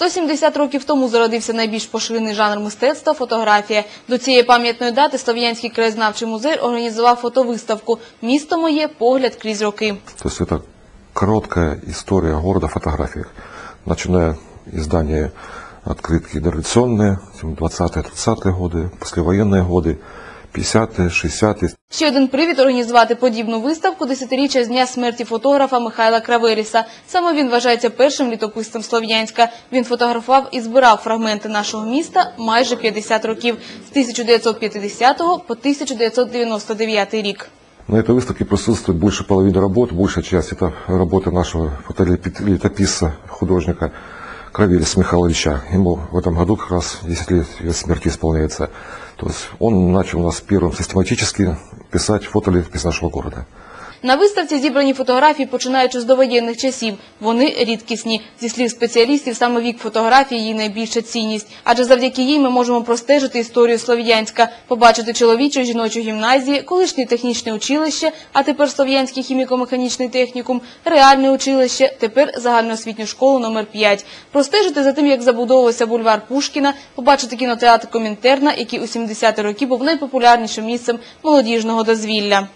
170 років тому зародився найбільш поширений жанр мистецтва – фотографія. До цієї пам'ятної дати Слов'янський краєзнавчий музей організував фотовиставку «Місто моє. Погляд крізь роки». То есть это короткая история города в фотографиях, начиная издание открытки дореволюционные, 20-е, 30-е годы, послевоенные годы, 50-е, 60-е. Ще один привід організувати подібну виставку – десятиріччя з дня смерті фотографа Михайла Краверіса. Саме він вважається першим літописцем Слов'янська. Він фотографував і збирав фрагменти нашого міста майже 50 років – з 1950 по 1999 рік. На этой выставке присутствует больше половины работ, большая часть это работы нашего фотолетописца, художника Кравелис Михайловича. Ему в этом году как раз 10 лет его смерти исполняется. То есть он начал у нас первым систематически писать фотолетопись нашего города. На виставці зібрані фотографії, починаючи з довоєнних часів. Вони рідкісні. Зі слів спеціалістів, саме вік фотографії – її найбільша цінність. Адже завдяки їй ми можемо простежити історію Слов'янська, побачити чоловічу і жіночу гімназії, колишнє технічне училище, а тепер Слов'янський хіміко-механічний технікум, реальне училище, тепер загальноосвітню школу номер 5. Простежити за тим, як забудовувався бульвар Пушкіна, побачити кінотеатр Комінтерна, який у 70-ті роки був найпопулярнішим місцем молодіжного дозвілля.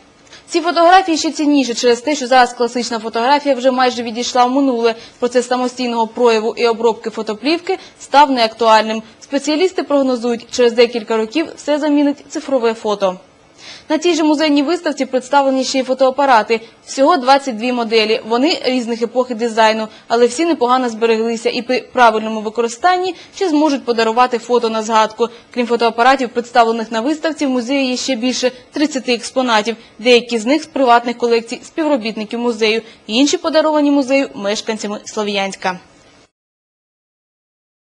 Ці фотографії ще цінніші через те, що зараз класична фотографія вже майже відійшла в минуле. Процес самостійного прояву і обробки фотоплівки став неактуальним. Спеціалісти прогнозують, через декілька років все замінить цифрове фото. На цій же музейній виставці представлені ще й фотоапарати. Всього 22 моделі. Вони різних епох дизайну, але всі непогано збереглися і при правильному використанні ще зможуть подарувати фото на згадку. Крім фотоапаратів, представлених на виставці, в музеї є ще більше 30 експонатів. Деякі з них з приватних колекцій співробітників музею, інші подаровані музею мешканцями Слов'янська.